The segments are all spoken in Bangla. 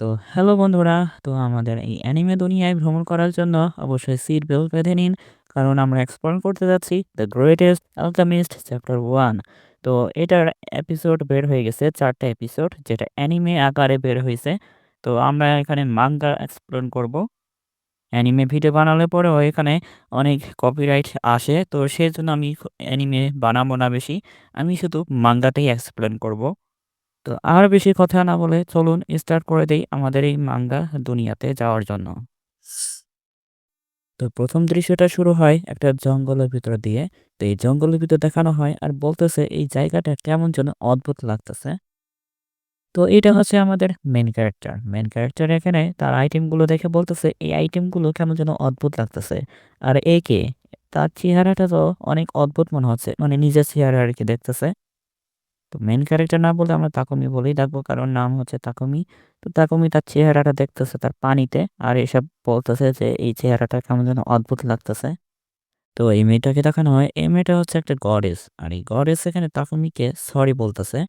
তো হ্যালো বন্ধুরা, তো আমাদের এই অ্যানিমে দুনিয়ায় ভ্রমণ করার জন্য অবশ্যই সিট বেল্ট বেঁধে নিন। কারণ আমরা এক্সপ্লোর করতে যাচ্ছি the greatest alchemist chapter one তো এটার এপিসোড বের হয়ে গেছে, চারটা এপিসোড যেটা অ্যানিমে আকারে বের হয়েছে। তো আমরা এখানে মাঙ্গা এক্সপ্লোর করব। অ্যানিমে ভিডিও বানালে পরেও এখানে অনেক কপিরাইট আসে, তো সেই জন্য আমি অ্যানিমে বানাবো না বেশি। আমি শুধু মাঙ্গাতেই এক্সপ্লেন করব। তো আর বেশি কথা না বলে চলুন স্টার্ট করে দেই আমাদের এই মাঙ্গা দুনিয়াতে যাওয়ার জন্য। তো প্রথম দৃশ্যটা শুরু হয় একটা জঙ্গলের ভিতর দিয়ে। তো এই জঙ্গলের ভিতর দেখানো হয় আর বলতেছে এই জায়গাটা কেমন যেন অদ্ভুত লাগতেছে। তো এটা হচ্ছে আমাদের মেন ক্যারেক্টার মেন ক্যারেক্টার এখানে তার আইটেমগুলো দেখে বলতেছে, এই আইটেমগুলো কেমন যেন অদ্ভুত লাগতেছে। আর একে তার চেহারাটা তো অনেক অদ্ভুত মনে হচ্ছে। মানে নিজের চেহারা আর কি দেখতেছে। তো মেন ক্যারেক্টার না বলে আমরা তাকমি বলেই ডাকবো, কারণ নাম হচ্ছে তাকমি তো তাকুমি তার চেহারাটা দেখতেছে তার পানিতে, আর এসব বলতেছে যে এই চেহারাটা কেমন যেন অদ্ভুত লাগতেছে। তো এই মেয়েটাকে দেখানো হয়, এই মেয়েটা হচ্ছে একটা গডেস আর এই গডেস এখানে তাকুমিকে সরি বলতেছে।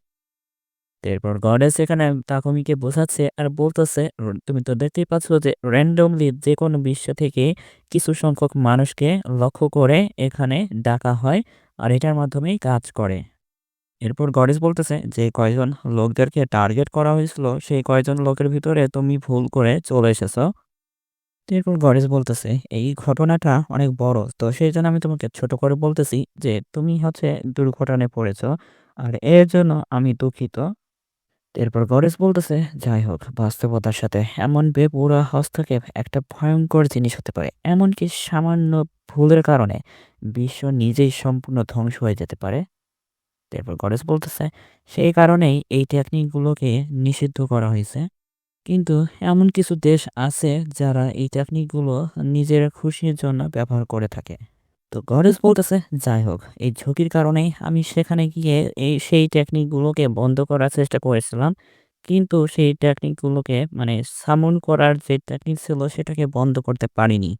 এরপর গডেস এখানে তাকুমিকে বোঝাচ্ছে আর বলতেছে তুমি তো দেখতেই পাচ্ছ যে র্যান্ডমলি যে কোনো বিশ্ব থেকে কিছু সংখ্যক মানুষকে লক্ষ্য করে এখানে ডাকা হয়, আর এটার মাধ্যমেই কাজ করে। এরপর গডেস বলতেছে যে কয়জন লোকদেরকে টার্গেট করা হয়েছিল, সেই কয়জন লোকের ভিতরে তুমি ভুল করে চলে এসেছ? এরপর গডেস বলতেছে, এই ঘটনাটা অনেক বড়, তো সেই জন্য আমি তোমাকে ছোট করে বলতেছি যে তুমি হচ্ছে দুর্ঘটনায় পড়েছ আর এর জন্য আমি দুঃখিত। এরপর গডেস বলতেছে, যাই হোক, বাস্তবতার সাথে এমন বেপুরা হস্তক্ষেপ একটা ভয়ঙ্কর জিনিস হতে পারে, এমনকি সামান্য ভুলের কারণে বিশ্ব নিজেই সম্পূর্ণ ধ্বংস হয়ে যেতে পারে। এরপর গডেস বলতেছে, সেই কারণেই এই টেকনিকগুলোকে নিষিদ্ধ করা হয়েছে। কিন্তু এমন কিছু দেশ আছে যারা এই টেকনিকগুলো নিজের খুশির জন্য ব্যবহার করে থাকে। তো গডেস বলতেছে, যাই হোক, এই ঝুঁকির কারণেই আমি সেখানে গিয়ে এই সেই টেকনিকগুলোকে বন্ধ করার চেষ্টা করেছিলাম। কিন্তু সেই টেকনিকগুলোকে মানে সামন করার যে টেকনিক ছিল সেটাকে বন্ধ করতে পারিনি।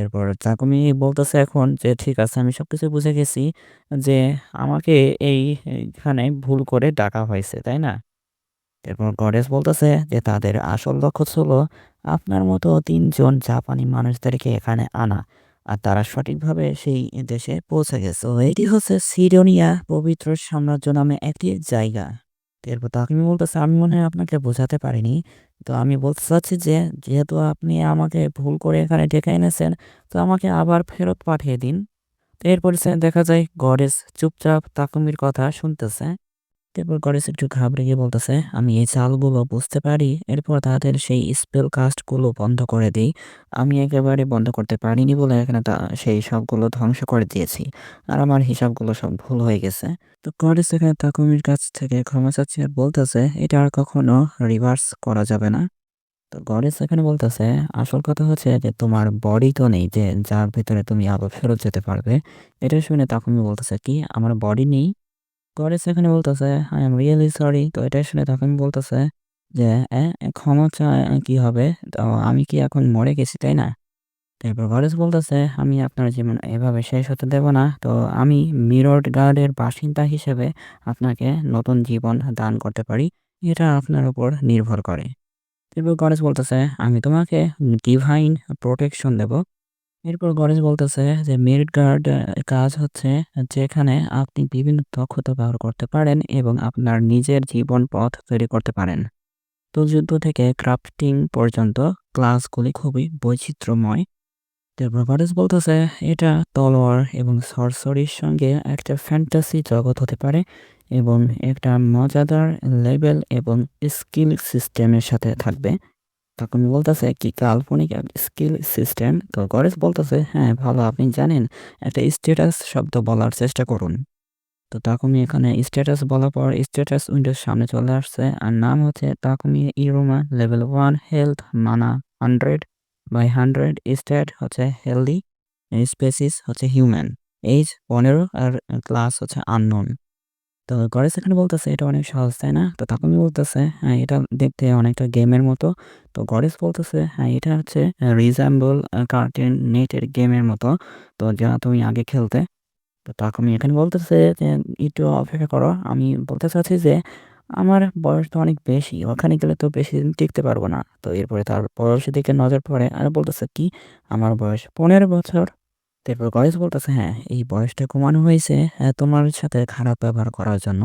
এরপর তাকুমি বলতেছে এখন যে, ঠিক আছে, আমি সবকিছু বুঝে গেছি যে, আমাকে এইখানে ভুল করে ডাকা হয়েছে, তাই না? এরপর গডেস বলতেছে যে, তাদের আসল লক্ষ্য ছিল আপনার মতো তিনজন জাপানি মানুষদেরকে এখানে আনা, আর তারা সঠিকভাবে সেই দেশে পৌঁছে গেছে। এটি হচ্ছে সিডোনিয়া পবিত্র সাম্রাজ্য নামে একটি জায়গা। এরপর তাকুমি বলতেছে, আমি মনে হয় আপনাকে বোঝাতে পারিনি। তো আমি বলতে চাচ্ছি যে, যেহেতু আপনি আমাকে ভুল করে এখানে ডেকে এনেছেন, তো আমাকে আবার ফেরত পাঠিয়ে দিন। এরপর দেখা যায় গডেস চুপচাপ তাকুমির কথা শুনতেছে। এরপর গডেস একটু ঘাবড়ে গিয়ে বলতেছে, আমি এই চালগুলো বুঝতে পারি, এরপর তাদের সেই স্পেল কাস্টগুলো বন্ধ করে দিই। আমি একেবারে বন্ধ করতে পারিনি বলে এখানে তা, সেই সবগুলো ধ্বংস করে দিয়েছি। আর আমার হিসাবগুলো সব ভুল হয়ে গেছে। তো গডেস এখানে তাকুমির কাছ থেকে ক্ষমা চাচ্ছি আর বলতেছে, এটা আর কখনো রিভার্স করা যাবে না। তো গডেস এখানে বলতেছে, আসল কথা হচ্ছে যে তোমার বডি তো নেই যে যার ভিতরে তুমি আবার ফেরত যেতে পারবে। এটা শুনে তাকুমি বলতেছে, কি? আমার বডি নেই? গডেস এখানে বলতেছে আই এম রিয়েলি সরি তো এটা শুনে তাকুমি বলতেছে যে ক্ষমা কি হবে? তো আমি কি এখন মরে গেছি, তাই না? তারপর গডেস বলতেছে, আমি আপনার জীবন এভাবে শেষ হতে দেব না। তো আমি মিরর গার্ডের বাসিন্দা হিসেবে আপনাকে নতুন জীবন দান করতে পারি। এটা আপনার উপর নির্ভর করে। এরপর গণেশ বলতেছে, আমি তোমাকে ডিভাইন প্রোটেকশন দেব। এরপর গণেশ বলতেছে যে মেরিট গার্ড কাজ হচ্ছে যেখানে আপনি বিভিন্ন দক্ষতা ব্যবহার করতে পারেন এবং আপনার নিজের জীবন পথ তৈরি করতে পারেন। তো যুদ্ধ থেকে ক্রাফটিং পর্যন্ত ক্লাসগুলি খুবই বৈচিত্র্যময়। তারপর গণেশ বলতেছে, এটা তলোয়ার এবং সরসরির সঙ্গে একটা ফ্যান্টাসি জগৎ হতে পারে এবং একটা মজাদার লেভেল এবং স্কিল সিস্টেমের সাথে থাকবে। তখন বলতেছে, কি কাল্পনিক স্কিল সিস্টেম? তো গরেজ বলতেছে হ্যাঁ ভালো, আপনি জানেন, একটা স্ট্যাটাস শব্দ বলার চেষ্টা করুন। তো তাকুমি এখানে স্ট্যাটাস বলার পর স্ট্যাটাস উইন্ডোর সামনে চলে আসছে, আর নাম হচ্ছে Takumi Iroma level one health মানা হান্ড্রেড বাই হান্ড্রেড স্ট্যাট হচ্ছে হেলদি, স্পেসিস হচ্ছে হিউম্যান এইজ পনেরো আর ক্লাস হচ্ছে আননোন। তো গরেস এখানে বলতেছে এটা অনেক সহজ তাই না তো তখনই বলতেছে হ্যাঁ এটা দেখতে অনেকটা গেমের মতো তো গরেস বলতেছে হ্যাঁ এটা হচ্ছে রিজাম্বল কার্টেন নেটের গেমের মতো তো যা তুমি আগে খেলতে তো তখন এখানে বলতেছে যে একটু অপেক্ষা করো আমি বলতে চাচ্ছি যে আমার বয়স তো অনেক বেশি। ওখানে গেলে তো বেশি দিন টিকতে পারব না। তো এরপরে তার বয়সের দিকে নজর পড়ে আর বলতেছে, "কি? আমার বয়স ১৫ বছর?" তারপর কয়েস বলতেছে, "হ্যাঁ, এই বয়সটা কমানো হয়েছে তোমার সাথে খারাপ ব্যবহার করার জন্য।"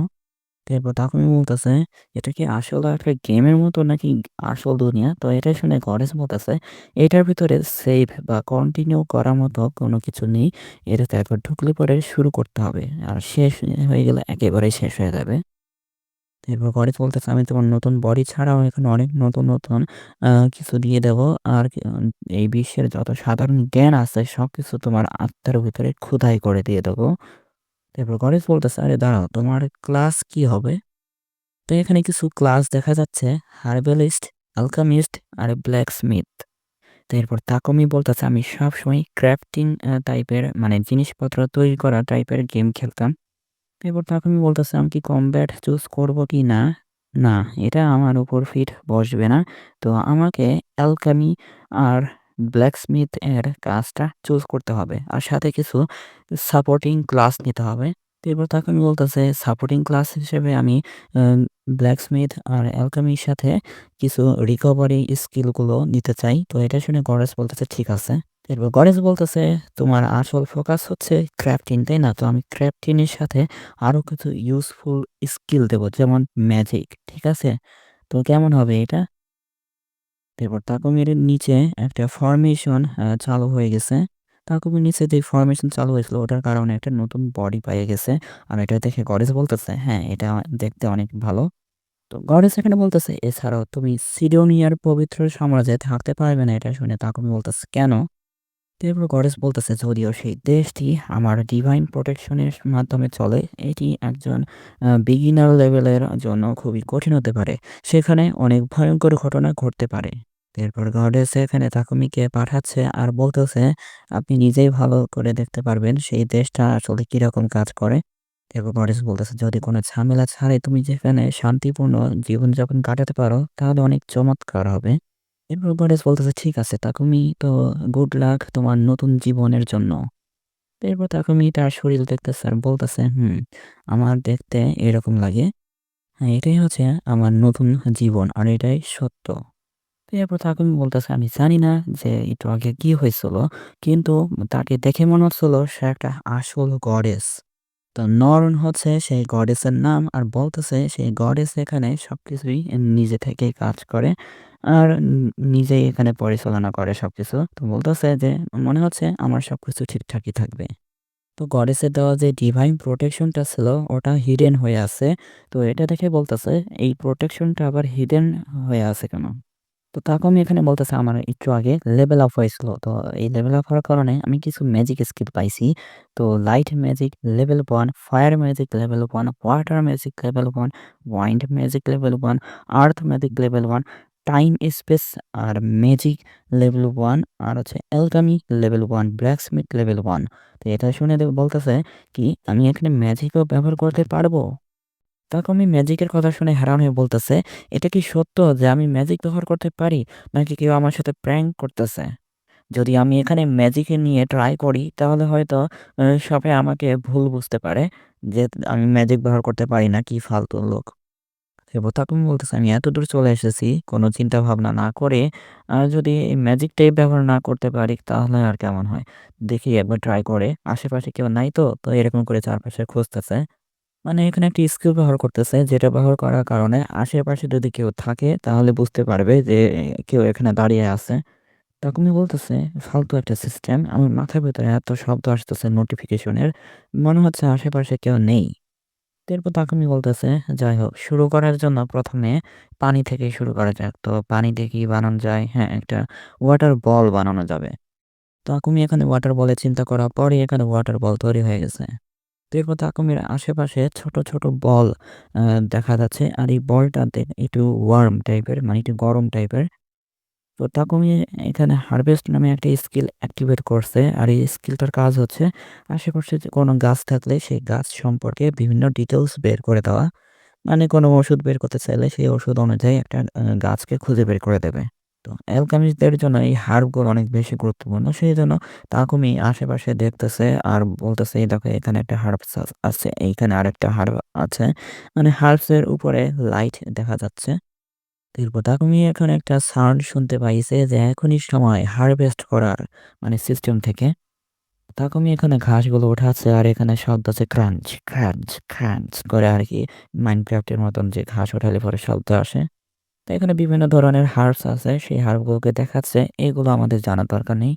তারপর তাকুমি বলতেছে, "এটা কি আসলে একটা গেমের মতো নাকি আসল দুনিয়া?" তো এটা শুনে গডেস বলতেছে, "এটার ভিতরে সেভ বা কন্টিনিউ করার মতো কোনো কিছু নেই। এটাতে একবার ঢুকলে পরে শুরু করতে হবে। আর শেষ হয়ে গেলে একেবারেই শেষ হয়ে যাবে।" এরপর গডেস বলতেছে, "আমি তোমার নতুন বডি ছাড়াও এখানে অনেক নতুন, নতুন কিছু দিয়ে দেব। আর এই বিশ্বের যত সাধারণ জ্ঞান আছে সবকিছু তোমার আত্মার ভিতরে খোদাই করে দিয়ে দেবো তারপর গডেস বলতেছে, "আরে দাঁড়াও, তোমার ক্লাস কি হবে?" তো এখানে কিছু ক্লাস দেখা যাচ্ছে হারবালিস্ট, অ্যালকেমিস্ট আর ব্ল্যাকস্মিথ। তো এরপর তাকুমি বলতেছে, "আমি সবসময় ক্রাফটিং আ টাইপের মানে জিনিসপত্র তৈরি করা টাইপের গেম খেলতাম।" এরপর তাকুমি বলতেছে, "আমি কি কমব্যাট চুজ করব কি না? না, এটা আমার উপর ফিট বসবে না। তো আমাকে অ্যালকামি আর ব্ল্যাকস্মিথ এর কাজটা চুজ করতে হবে। আর সাথে কিছু সাপোর্টিং ক্লাস নিতে হবে।" তো এরপর তাকুমি বলতেছে, "সাপোর্টিং ক্লাস হিসেবে আমি ব্ল্যাকস্মিথ আর অ্যালকামির সাথে কিছু রিকভারি স্কিলগুলো নিতে চাই।" তো এটা শুনে গডেস বলতেছে, "ঠিক আছে।" এরপর গডেস বলতেছে, "তোমার আসল ফোকাস হচ্ছে ক্রাফটিং, তাই না? তো আমি ক্রাফটিং এর সাথে আরও কিছু ইউজফুল স্কিল দেব। যেমন ম্যাজিক। ঠিক আছে? তো কেমন হবে এটা?" এরপর তাকুমির নিচে একটা ফর্মেশন চালু হয়ে গেছে। তাকুমির নিচে যে ফর্মেশন চালু হয়েছিল ওটার কারণে একটা নতুন বডি পেয়ে গেছে। আর এটা দেখে গডেস বলতেছে, "হ্যাঁ, এটা দেখতে অনেক ভালো।" তো গডেস এখানে বলতেছে, "এছাড়াও তুমি সিডোনিয়ার পবিত্র সাম্রাজ্যে থাকতে পারবে না।" এটা শুনে তাকুমি বলতেছে, "কেন?" এরপর গডেস বলতেছে, "যদিও সেই দেশটি আমার ডিভাইন প্রোটেকশন এর মাধ্যমে চলে, এটি একজন বিগিনার লেভেলের জন্য খুবই কঠিন হতে পারে। সেখানে অনেক ভয়ঙ্কর ঘটনা ঘটতে পারে।" এরপর গডেস এখানে তাকুমিকে পাঠাচ্ছে আর বলতেছে, "আপনি নিজেই ভালো করে দেখতে পারবেন সেই দেশটা আসলে কীরকম কাজ করে।" এরপর গডেস বলতেছে, "যদি কোনো ঝামেলা ছাড়াই তুমি যেখানে শান্তিপূর্ণ জীবনযাপন কাটাতে পারো তাহলে অনেক চমৎকার হবে।" এরপর গডেস বলতেছে, "ঠিক আছে তাকুমি, তো গুড লাক তোমার নতুন জীবনের জন্য।" এরপর তাকুমি তার শরীর দেখতেছে আর বলতেছে, "হুম, আমার দেখতে এরকম লাগে। হ্যাঁ, এটাই হচ্ছে আমার নতুন জীবন আর এটাই সত্য।" এরপর তাকুমি বলতেছে, "আমি জানি না যে একটু আগে কি হয়েছিল, কিন্তু তাকে দেখে মনে হচ্ছিল সে একটা আসল গডেস।" তো নর্ন হচ্ছে সেই গডেসের নাম আর বলতেছে সেই গডেস এখানে সবকিছুই নিজে থেকেই কাজ করে আর নিজেই এখানে পরিচালনা করে সবকিছু। তো বলতেছে যে, "মনে হচ্ছে আমার সবকিছু ঠিকঠাকই থাকবে।" তো গডেসের দেওয়া যে ডিভাইন প্রোটেকশনটা ছিল ওটা হিডেন হয়ে আছে। তো এটা দেখে বলতেছে, "এই প্রোটেকশনটা আবার হিডেন হয়ে আছে কেন?" তো তাকুমি এখানে বলতেছে, "আমার একটু আগে লেভেল আপ হয়েছিল। তো এই লেভেল আপ হওয়ার কারণে আমি কিছু ম্যাজিক স্কিল পাইছি। তো light magic level one fire magic level one water magic level one wind magic level one earth magic level one time space আর ম্যাজিক লেভেল ওয়ান আর হচ্ছে alchemy level 1, blacksmith level one তো এটা শুনে বলতেছে কি, "আমি এখানে ম্যাজিকও ব্যবহার করতে পারব?" তাকুমি ম্যাজিকের কথা শুনে হ্যারান হয়ে বলতেছে, "এটা কি সত্য যে আমি ম্যাজিক ব্যবহার করতে পারি? নাকি কেউ আমার সাথে প্র্যাঙ্ক করতেছে? যদি আমি এখানে ম্যাজিক নিয়ে ট্রাই করি তাহলে হয়তো সবাই আমাকে ভুল বুঝতে পারে যে আমি ম্যাজিক ব্যবহার করতে পারি না, কি ফালতু লোক।" এরপর তাকুমি বলতেছে, "আমি এতদূর চলে এসেছি কোনো চিন্তা ভাবনা না করে আর যদি এই ম্যাজিকটাই ব্যবহার না করতে পারি তাহলে আর কেমন হয়? দেখি একবার ট্রাই করে। আশেপাশে কেউ নাই তো?" তো এরকম করে চারপাশে খুঁজতেছে। মানে এখানে একটি স্কিল ব্যবহার করতেছে যেটা ব্যবহার করার কারণে আশেপাশে যদি কেউ থাকে তাহলে বুঝতে পারবে যে কেউ এখানে দাঁড়িয়ে আছে। তাকুমি বলতেছে, "ফালতু একটা সিস্টেম। আমার মাথার ভেতরে এত শব্দ আসতেছে নোটিফিকেশনের। মনে হচ্ছে আশেপাশে কেউ নেই।" এরপর তাকুমি বলতেছে, "যাই হোক শুরু করার জন্য প্রথমে পানি থেকে শুরু করা যাক। তো পানি দিয়ে কি বানানো যায়? হ্যাঁ, একটা ওয়াটার বল বানানো যাবে।" তাকুমি এখানে ওয়াটার বলে চিন্তা করার পরেই এখানে ওয়াটার বল তৈরি হয়ে গেছে। এরপর তাকুমির আশেপাশে ছোট, ছোট বল দেখা যাচ্ছে। আর এই বলটাতে একটু ওয়ার্ম টাইপের মানে একটু গরম টাইপের। তো তাকুমি এখানে হারভেস্ট নামে একটা স্কিল অ্যাক্টিভেট করছে। আর এই স্কিলটার কাজ হচ্ছে আশেপাশে কোনো গাছ থাকলে সেই গাছ সম্পর্কে বিভিন্ন ডিটেলস বের করে দেওয়া। মানে কোনো ওষুধ বের করতে চাইলে সেই ওষুধ অনুযায়ী একটা গাছকে খুঁজে বের করে দেবে। তো অ্যালকেমিস্টদের জন্য এই হার্বগুলো অনেক বেশি গুরুত্বপূর্ণ। সেই জন্য তাকুমি আশেপাশে দেখতেছে আর বলতেছে, "এই দেখো এখানে একটা হার্বস আছে, এইখানে আরেকটা হার্ব আছে।" মানে হার্বসের উপরে লাইট দেখা যাচ্ছে। এরপর তাকুমি এখন একটা সাউন্ড শুনতে পাইছে যে এখনই সময় হারভেস্ট করার মানে সিস্টেম থেকে। তাকুমি এখানে ঘাসগুলো উঠাচ্ছে আর এখানে শব্দ আছে ক্রাঞ্চ, ক্রাঞ্চ, ক্রাঞ্চ করে আরকি মাইনক্রাফটের মতন যে ঘাস উঠালে পরে শব্দ আসে। তো এখানে বিভিন্ন ধরনের হার্বস আছে। সেই হার্বগুলোকে দেখাচ্ছে। এগুলো আমাদের জানার দরকার নেই।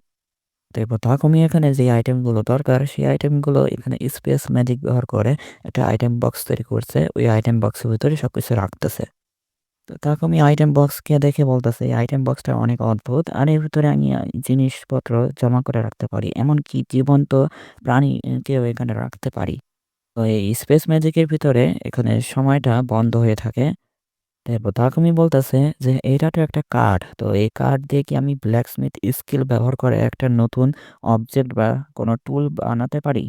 তো এরপর তাকুমি এখানে যে আইটেমগুলো দরকার সেই আইটেমগুলো এখানে স্পেস ম্যাজিক ব্যবহার করে একটা আইটেম বক্স তৈরি করছে। ওই আইটেম বক্সের ভিতরে সবকিছু রাখতেছে। তো তাকুমি আইটেম বক্সকে দেখে বলতেছে, "এই আইটেম বক্সটা অনেক অদ্ভুত। আর এর ভিতরে আমি জিনিসপত্র জমা করে রাখতে পারি। এমনকি জীবন্ত প্রাণীকেও এখানে রাখতে পারি।" তো এই স্পেস ম্যাজিকের ভিতরে এখানে সময়টা বন্ধ হয়ে থাকে। এরপর তাকুমি বলতেছে যে, "এটা তো একটা কাঠ। তো এই কাঠ দিয়ে কি আমি ব্ল্যাকস্মিথ স্কিল ব্যবহার করে একটা নতুন অবজেক্ট বা কোনো টুল বানাতে পারি?"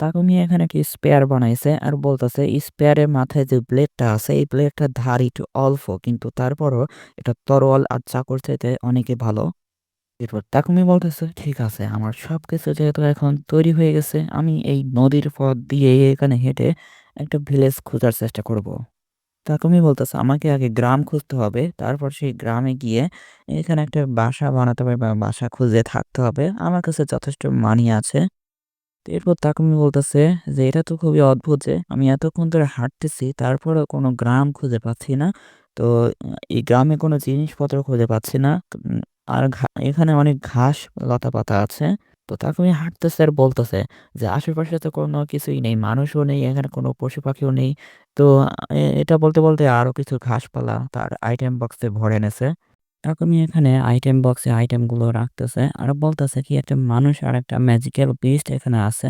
তাকুমি এখানে কি স্পেয়ার বানাইছে আর বলতেছে, "স্পেয়ারের মাথায় যে ব্লেডটা আছে এই ব্লেডটার ধার একটু অল্প কিন্তু তারপরও এটা তরোয়াল আর চাকর চাইতে অনেকে ভালো।" এরপর তাকুমি বলতেছে, "ঠিক আছে, আমার সবকিছু যেহেতু এখন তৈরি হয়ে গেছে, আমি এই নদীর পথ দিয়ে এখানে হেঁটে একটা ভিলেজ খোঁজার চেষ্টা করব।" তাকুমি বলতেছে, "আমাকে আগে গ্রাম খুঁজতে হবে। তারপর সেই গ্রামে গিয়ে এখানে একটা বাসা বানাতে হবে বা বাসা খুঁজে থাকতে হবে। আমার কাছে যথেষ্ট মানি আছে।" তো এরপর তাকুমি বলতেছে যে, "এটা তো খুবই অদ্ভুত যে আমি এতক্ষণ ধরে হাঁটতেছি তারপরেও কোনো গ্রাম খুঁজে পাচ্ছি না। তো এই গ্রামে কোনো জিনিসপত্র খুঁজে পাচ্ছি না। আর এখানে অনেক ঘাস লতাপাতা আছে।" তো তাকুমি হাঁটতেছে আর বলতেছে যে, "আশেপাশে তো কোনো কিছুই নেই। মানুষও নেই, এখানে কোনো পশু-পাখিও নেই।" তো এটা বলতে, বলতে আরও কিছু ঘাসপালা তার আইটেম বক্সে ভরে এনেছে। তাকুমি এখানে আইটেম বক্সে আইটেমগুলো রাখতেছে আর বলতেছে কি একটা মানুষ আর একটা ম্যাজিক্যাল বিস্ট এখানে আছে।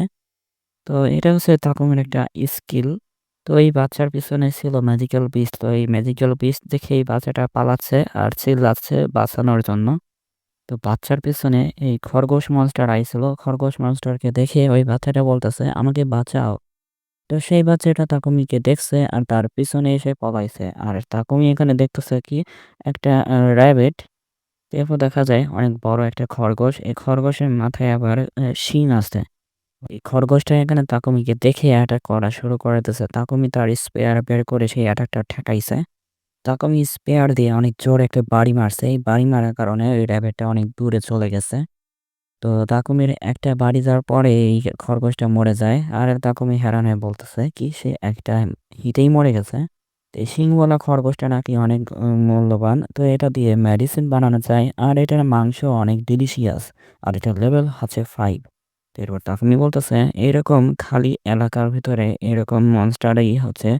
তো এটা হচ্ছে তাকুমির একটা স্কিল। তো এই বাচ্চার পিছনে ছিল ম্যাজিক্যাল বিস্ট। তো এই ম্যাজিক্যাল বিস্ট দেখে এই বাচ্চাটা পালাচ্ছে আর চিল্লাচ্ছে বাঁচানোর জন্য। তো বাচ্চার পেছনে এই খরগোশ মনস্টার আইছিল। খরগোশ মনস্টারকে দেখে ওই বাচ্চাটা বলতেছে, "আমাকে বাঁচাও।" তো সেই বাচ্চাটা তাকুমিকে দেখছে আর তার পিছনে এসে পলাইছে। আর তাকুমি এখানে দেখতেছে কি একটা র‍্যাবিট। এরপর দেখা যায় অনেক বড় একটা খরগোশ। এই খরগোশের মাথায় আবার শিং আছে। এই খরগোশটা এখানে তাকুমিকে দেখে অ্যাটাক করা শুরু করে দিছে। তাকুমি তার স্পেয়ার বের করে সেই অ্যাটাকটা ঠেকাইছে। তাকুমি স্পেয়ার দিয়ে অনেক জোরে একটা বাড়ি মারছে। এই বাড়ি মারার কারণে ওই র‍্যাবিটটা অনেক দূরে চলে গেছে। তো তাকুমির একটা বাড়ি যাওয়ার পরে এই খরগোশটা মরে যায়। আর তাকুমি হ্যারান হয়ে বলতেছে কি সে একটা হিটেই মরে গেছে। তো শিংওয়ালা খরগোশটা নাকি অনেক মূল্যবান। তো এটা দিয়ে মেডিসিন বানানো যায় আর এটার মাংস অনেক ডিলিশিয়াস। আর এটার লেভেল হচ্ছে ফাইভ তো এরপর তাকুমি বলতেছে, এরকম খালি এলাকার ভিতরে এরকম মনস্টারই হচ্ছে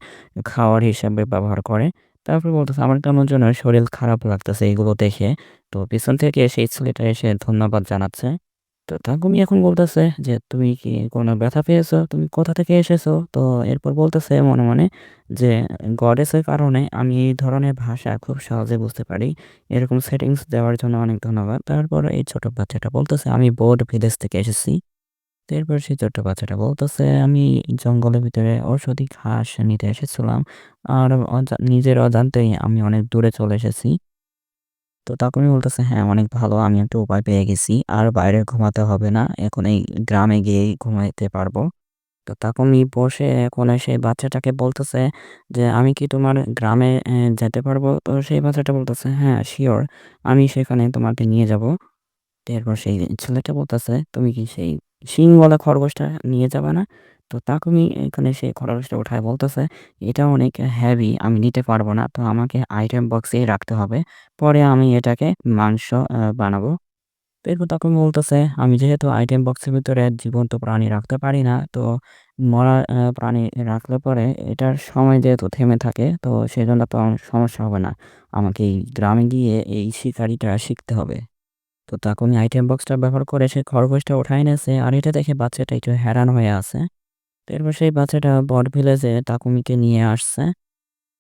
খাওয়ার হিসাবে ব্যবহার করে।" তারপর বলতেছে, "আমার কেমন যেন শরীর খারাপ লাগতেছে এগুলো দেখে।" তো পিছন থেকে সেই ছেলেটা এসে ধন্যবাদ জানাচ্ছে। তো তাকুমি এখন বলতেছে যে, "তুমি কি কোনো ব্যথা পেয়েছ? তুমি কোথা থেকে এসেছ?" তো এরপর বলতেছে মনে, মনে যে, "গডেসের কারণে আমি এই ধরনের ভাষা খুব সহজে বুঝতে পারি। এরকম সেটিংস দেওয়ার জন্য অনেক ধন্যবাদ।" তারপর এই ছোট বাচ্চাটা বলতেছে, "আমি বোর্ড বিদেশ থেকে এসেছি।" এরপর সেই ছোট্ট বাচ্চাটা বলতেছে, "আমি জঙ্গলের ভিতরে ঔষধি ঘাস নিতে এসেছিলাম। আর নিজের অজান্তেই আমি অনেক দূরে চলে এসেছি।" তো তাকুমি বলতেছে, "হ্যাঁ, অনেক ভালো। আমি একটা উপায় পেয়ে গেছি। আর বাইরে ঘুমাতে হবে না। এখন এই গ্রামে গিয়েই ঘুমাইতে পারব।" তো তাকুমি বসে এখন সেই বাচ্চাটাকে বলতেছে যে, "আমি কি তোমার গ্রামে যেতে পারব?" তো সেই বাচ্চাটা বলতেছে, "হ্যাঁ, শিওর আমি সেখানে তোমাকে নিয়ে যাব।" এরপর সেই ছেলেটা বলতেছে, "তুমি কি সেই শিংওয়ালা খরগোশটা নিয়ে যাবে না?" তো তাকুমি এখানে সেই খরগোশটা উঠায় বলতেছে, "এটা অনেক হেভি। আমি নিতে পারব না। তো আমাকে আইটেম বক্সেই রাখতে হবে। পরে আমি এটাকে মাংস বানাবো।" এরপর তাকুমি বলতেছে, "আমি যেহেতু আইটেম বক্সের ভিতরে জীবন্ত প্রাণী রাখতে পারি না, তো মরা প্রাণী রাখলে পরে এটার সময় যেহেতু থেমে থাকে, তো সেজন্য তো সমস্যা হবে না। আমাকে এই গ্রামে গিয়ে এই শিকারিটা শিখতে হবে।" তো তাকুমি আইটেম বক্সটা ব্যবহার করে সে খরগোশটা উঠায় এনেছে আর এটা দেখে বাচ্চাটা একটু হ্যারান হয়ে আছে। তো এরপর সেই বাচ্চাটা বট ভিলেজে তাকুমিকে নিয়ে আসছে।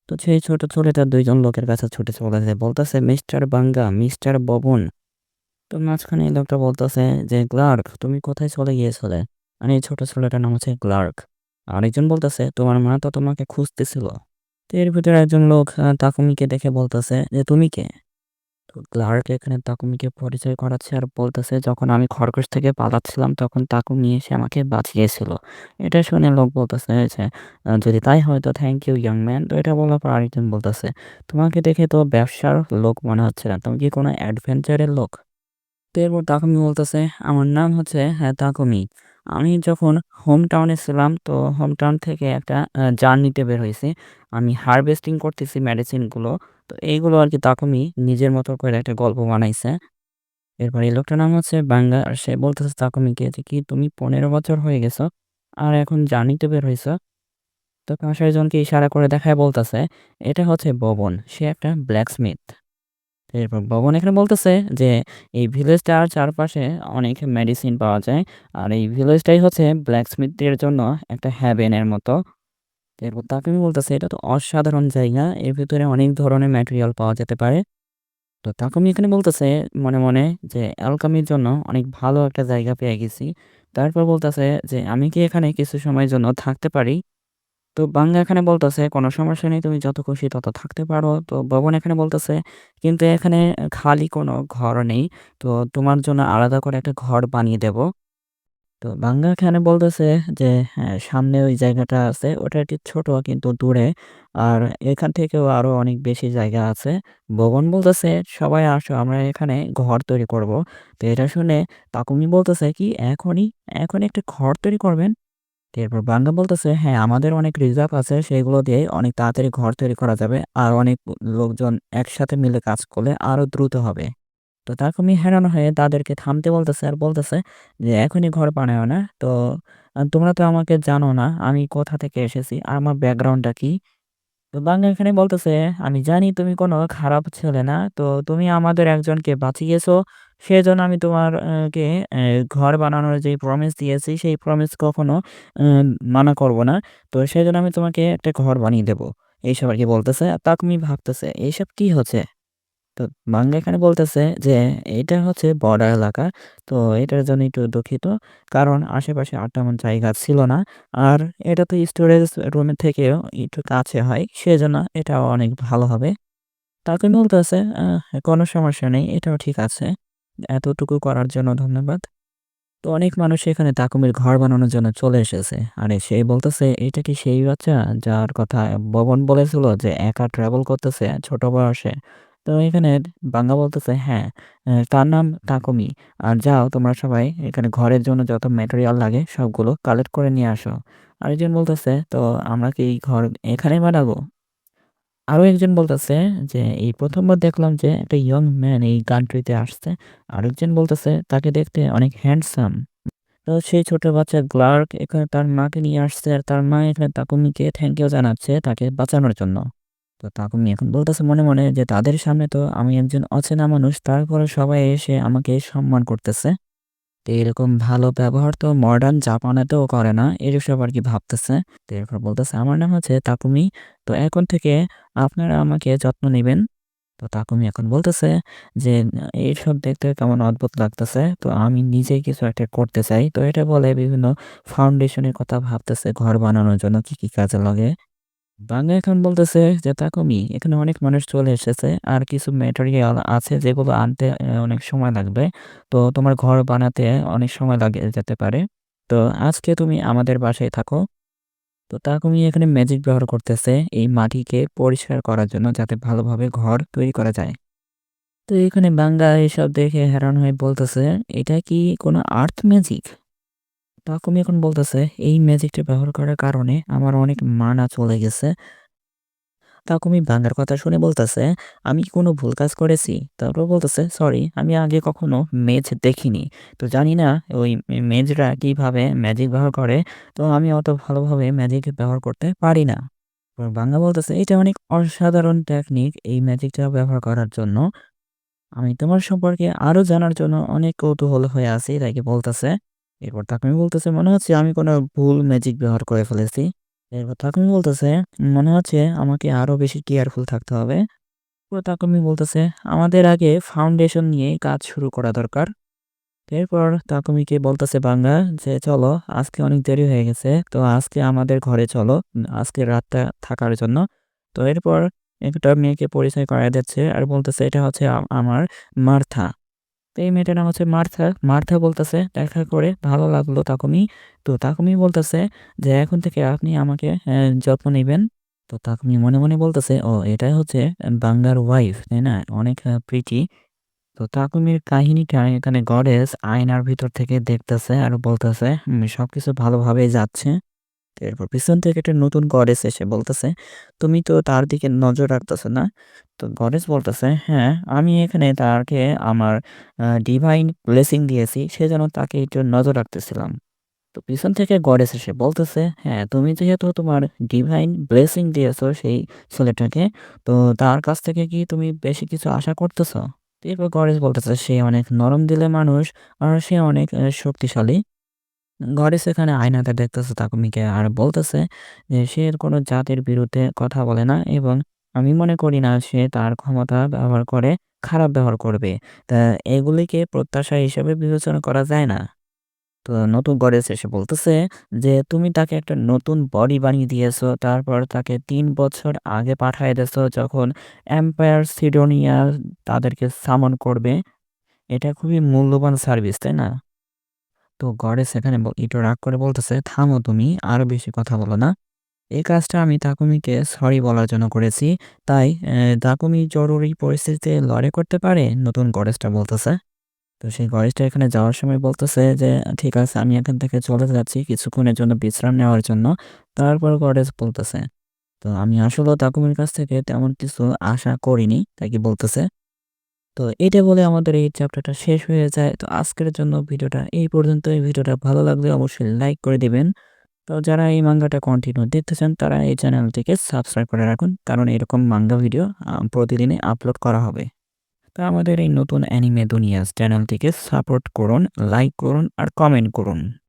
তো সেই ছোট ছেলেটা ২ জন লোকের কাছে ছুটে চলেছে। বলতেছে, "মিস্টার বাঙ্গা, মিস্টার ববন তো মাঝখানে লোকটা বলতেছে যে, "ক্লার্ক, তুমি কোথায় চলে গিয়েছিলে?" আর এই ছোট ছেলেটার নাম হচ্ছে ক্লার্ক। আরেকজন বলতেছে, "তোমার মা তো তোমাকে খুঁজতেছিল।" তো এর ভিতরে একজন লোক তাকুমিকে দেখে বলতেছে যে, "তুমি কে?" তো ক্লার্ক এখানে তাকুমিকে পরিচয় করাচ্ছে আর বলতেছে যখন আমি খরগোশ থেকে পালাচ্ছিলাম তখন তাকুমি এসে আমাকে বাঁচিয়েছিল। এটা শুনে লোক বলতেছে আ যদি তাই হয় তো থ্যাংক ইউ ইয়ং ম্যান। তো এটা বলার পর আরেকজন বলতেছে, তোমাকে দেখে তো ব্যবসার লোক মনে হচ্ছে না। তুমি কি কোনো অ্যাডভেঞ্চারের লোক? তো এরপর তাকুমি বলতেছে, আমার নাম হচ্ছে হ্যাঁ তাকুমি। আমি যখন হোম টাউনে ছিলাম তো হোম টাউন থেকে একটা জার্নিতে বের হয়েছি আমি হারভেস্টিং করতেছি মেডিসিনগুলো। তো এইগুলো আরকি তাকুমি নিজের মতো করে একটা গল্প বানাইছে। এরপর এই লোকটার নাম হচ্ছে বাঙ্গা। আর সে বলতেছে তাকুমিকে যে, "কি তুমি ১৫ বছর হয়ে গেছো আর এখন জার্নিতে বের হইছো?" তো পাশেরজনকে ইশারা করে দেখায় বলতেছে, এটা হচ্ছে ববন সে একটা ব্ল্যাকস্মিথ। এরপর ববন এখানে বলতেছে যে, এই ভিলেজটার চারপাশে অনেক মেডিসিন পাওয়া যায়। আর এই ভিলেজটাই হচ্ছে ব্ল্যাকস্মিথদের জন্য একটা হ্যাভেনের মতো। এরপর তাকে আমি বলতেছে, এটা তো অসাধারণ জায়গা। এর ভিতরে অনেক ধরনের ম্যাটেরিয়াল পাওয়া যেতে পারে। তো তাকুমি এখানে বলতেছে মনে, মনে যে অ্যালকামির জন্য অনেক ভালো একটা জায়গা পেয়ে গেছি। তারপর বলতেছে যে, আমি কি এখানে কিছু সময়ের জন্য থাকতে পারি? তো বাংলা এখানে বলতেছে, "কোনো সমস্যা নেই। তুমি যত খুশি তত থাকতে পারো।" তো ভবন এখানে বলতেছে, "কিন্তু এখানে খালি কোনো ঘর নেই। তো তোমার জন্য আলাদা করে একটা ঘর বানিয়ে দেব।" তো বাঙ্গা এখানে বলতেছে যে, "হ্যাঁ, সামনে ওই জায়গাটা আছে। ওটা একটু ছোট কিন্তু দূরে। আর এখান থেকেও আরও অনেক বেশি জায়গা আছে।" ভবন বলতেছে, "সবাই আসো আমরা এখানে ঘর তৈরি করব।" তো এটা শুনে তাকুমি বলতেছে, "কি এখনই? এখনই একটা ঘর তৈরি করবেন?" এরপর বাঙ্গা বলতেছে, "হ্যাঁ, আমাদের অনেক রিজার্ভ আছে। সেগুলো দিয়ে অনেক তাড়াতাড়ি ঘর তৈরি করা যাবে। আর অনেক লোকজন একসাথে মিলে কাজ করলে আরও দ্রুত হবে।" তো তাকুমি হ্যারান হয়ে তাদেরকে থামতে বলতেছে আর বলতেছে যে, "এখনই ঘর বানায়ও না। তো তোমরা তো আমাকে জানো না। আমি কোথা থেকে এসেছি, আর আমার ব্যাকগ্রাউন্ডটা কি?" তো বাংলা এখানে বলতেছে, "আমি জানি তুমি কোনো খারাপ ছেলে না। তো তুমি আমাদের একজনকে বাঁচিয়েছো। সেজন্য আমি তোমার আ কে ঘর বানানোর যে প্রমিস দিয়েছি, সেই প্রমিস কখনো মানা করব না। তো সেজন্য আমি তোমাকে একটা ঘর বানিয়ে দেব।" এইসব আর কি বলতেছে। তাকুমি ভাবতেছে, "এইসব কি হচ্ছে?" তো বাঙ্গা এখানে বলতেছে যে, এটা হচ্ছে বর্ডার এলাকা। তো এটার জন্য একটু দুঃখিত। কারণ আশেপাশে আর তেমন জায়গা ছিল না। আর এটা তো স্টোরেজ রুমের থেকেও একটু কাছে হয়। সেজন্য এটাও অনেক ভালো হবে।" তাকুমি বলতেছে, "আ কোনো সমস্যা নেই। এটাও ঠিক আছে। এতটুকু করার জন্য ধন্যবাদ।" তো অনেক মানুষ এখানে তাকুমির ঘর বানানোর জন্য চলে এসেছে। আরে সে বলতেছে, "এটা কি সেই বাচ্চা যার কথা ববন বলেছিল যে একা ট্রাভেল করতেছে ছোট বয়সে?" তো এখানে বাঙ্গা বলতেছে, "হ্যাঁ, তার নাম তাকুমি। আর যাও তোমরা সবাই এখানে ঘরের জন্য যত ম্যাটেরিয়াল লাগে সবগুলো কালেক্ট করে নিয়ে আসো।" আরেকজন বলতেছে, "তো আমরা কি ঘর এখানে বানাবো?" আরও একজন বলতেছে যে, "এই প্রথমবার দেখলাম যে একটা ইয়ং ম্যান এই কান্ট্রিতে আসছে।" আরেকজন বলতেছে, "তাকে দেখতে অনেক হ্যান্ডসাম।" তো সেই ছোট বাচ্চা ক্লার্ক এখানে তার মাকে নিয়ে আসছে আর তার মা এখানে তাকুমিকে থ্যাংক ইউ জানাচ্ছে তাকে বাঁচানোর জন্য। তো তাকুমি এখন বলতেছে মনে, মনে যে তাদের সামনে তো আমি একজন অচেনা মানুষ তারপরে সবাই এসে আমাকে সম্মান করতেছে। তো এরকম ভালো ব্যবহার তো মডার্ন জাপানেতেও করে না। এসব আরকি ভাবতেছে। তো এরপর বলতেছে, "আমার নাম হচ্ছে তাকুমি। তো এখন থেকে আপনারা আমাকে যত্ন নিবেন।" তো তাকুমি এখন বলতেছে যে, "এইসব দেখতে কেমন অদ্ভুত লাগতেছে। তো আমি নিজেই কিছু একটা করতে চাই।" তো এটা বলে বিভিন্ন ফাউন্ডেশনের কথা ভাবতেছে ঘর বানানোর জন্য কি, কি কাজে লাগে। বাঙ্গা এখন বলতেছে যে, "তাকুমি এখানে অনেক মানুষ চলে এসেছে। আর কিছু ম্যাটেরিয়াল আছে যেগুলো আনতে অনেক সময় লাগবে। তো তোমার ঘর বানাতে অনেক সময় লাগে যেতে পারে। তো আজকে তুমি আমাদের বাসায় থাকো।" তো তাকুমি এখানে ম্যাজিক ব্যবহার করতেছে এই মাটিকে পরিষ্কার করার জন্য যাতে ভালোভাবে ঘর তৈরি করা যায়। তো এখানে বাঙ্গা এসব দেখে হ্যারান হয়ে বলতেছে, "এটা কি কোনো আর্থ ম্যাজিক?" তাকুমি এখন বলতেছে, "এই ম্যাজিকটা ব্যবহার করার কারণে আমার অনেক মানা চলে গেছে।" তাকুমি বাঙ্গার কথা শুনে বলতেছে, "আমি কোনো ভুল কাজ করেছি?" তারপর বলতেছে, "সরি, আমি আগে কখনো মেজ দেখিনি। তো জানি না ওই মেজরা কীভাবে ম্যাজিক ব্যবহার করে। তো আমি অত ভালোভাবে ম্যাজিক ব্যবহার করতে পারি না।" বাঙ্গা বলতেছে, "এটা অনেক অসাধারণ টেকনিক এই ম্যাজিকটা ব্যবহার করার জন্য। আমি তোমার সম্পর্কে আরও জানার জন্য অনেক কৌতূহল হয়ে আছি।" তাকে বলতেছে। এরপর তাকুমি বলতেছে, "মনে হচ্ছে আমি কোনো ভুল ম্যাজিক ব্যবহার করে ফেলেছি।" এরপর তাকুমি বলতেছে, "মনে হচ্ছে আমাকে আরও বেশি কেয়ারফুল থাকতে হবে।" তাকুমি বলতেছে, "আমাদের আগে ফাউন্ডেশন নিয়ে কাজ শুরু করা দরকার।" এরপর তাকুমিকে বলতেছে বাংলা যে, "চলো আজকে অনেক দেরি হয়ে গেছে। তো আজকে আমাদের ঘরে চলো। আজকে রাতটা থাকার জন্য।" তো এরপর একটা মেয়েকে পরিচয় করায় দিচ্ছে আর বলতেছে এটা হচ্ছে আমার মার্থা। এই মেয়েটার নাম হচ্ছে মার্থা। মার্থা বলতেছে দেখা করে ভালো লাগল তাকুমি। তো তাকুমি বলতেছে যে, "এখন থেকে আপনি আমাকে যত্ন নেবেন তো তাকুমি মনে, মনে বলতেছে, "ও এটাই হচ্ছে বাঙ্গার ওয়াইফ, তাই না? অনেক প্রীতি প্রিটি।" তো তাকুমির কাহিনীটা এখানে গডেস আয়নার ভিতর থেকে দেখতেছে আর বলতেছে, "হুম, সবকিছু ভালোভাবেই যাচ্ছে।" এরপর পিছন থেকে একটা নতুন গডেস এসে বলতেছে, "তুমি তো তার দিকে নজর রাখতেছো না?" তো গডেস বলতেছে, "হ্যাঁ, আমি এখানে তাকে আমার ডিভাইন ব্লেসিং দিয়েছি, সেজন্য তাকে একটু নজর রাখতেছিলাম।" তো পিছন থেকে গডেস এসে বলতেছে, "হ্যাঁ, তুমি যেহেতু তোমার ডিভাইন ব্লেসিং দিয়েছ সেই ছেলেটাকে, তো তার কাছ থেকে কি তুমি বেশি কিছু আশা করতেছো?" এরপর গডেস বলতেছে, "সে অনেক নরম দিলে মানুষ আর সে অনেক শক্তিশালী।" গডেস এখানে আয়নাতে দেখতেছে তাকুমিকে আর বলতেছে যে সে কোনো জাতির বিরুদ্ধে কথা বলে না এবং আমি মনে করি না সে তার ক্ষমতা ব্যবহার করে খারাপ ব্যবহার করবে। তা এগুলিকে প্রত্যাশা হিসেবে বিবেচনা করা যায় না। তো নতুন গডেস এসে বলতেছে যে, "তুমি তাকে একটা নতুন বডি বানিয়ে দিয়েছ। তারপর তাকে তিন বছর আগে পাঠায় দিয়েছ যখন এম্পায়ার সিডোনিয়া তাদেরকে সামন করবে। এটা খুবই মূল্যবান সার্ভিস, তাই না?" তো গডেস এখানে ব একটু রাগ করে বলতেছে, "থামো তুমি, আরও বেশি কথা বলো না। এই কাজটা আমি তাকুমিকে সরি বলার জন্য করেছি। তাই তাকুমি জরুরি পরিস্থিতিতে লড়াই করতে পারে?" নতুন গডেসটা বলতেছে। তো সেই গডেসটা এখানে যাওয়ার সময় বলতেছে যে, "ঠিক আছে আমি এখান থেকে চলে যাচ্ছি কিছুক্ষণের জন্য বিশ্রাম নেওয়ার জন্য।" তারপর গডেস বলতেছে, "তো আমি আসলেও তাকুমির কাছ থেকে তেমন কিছু আশা করিনি।" তাকে বলতেছে। তো এটা বলে আমাদের এই চ্যাপ্টারটা শেষ হয়ে যায়। তো আজকের জন্য ভিডিওটা এই পর্যন্ত এই ভিডিওটা ভালো লাগলে অবশ্যই লাইক করে দিবেন। তো যারা এই মাঙ্গাটা কন্টিনিউ দেখতে চান তারা এই চ্যানেলটিকে সাবস্ক্রাইব করে রাখুন। কারণ এরকম মাঙ্গা ভিডিও আ প্রতিদিনই আপলোড করা হবে। তো আমাদের এই নতুন অ্যানিমে দুনিয়াস চ্যানেলটিকে সাপোর্ট করুন, লাইক করুন আর কমেন্ট করুন।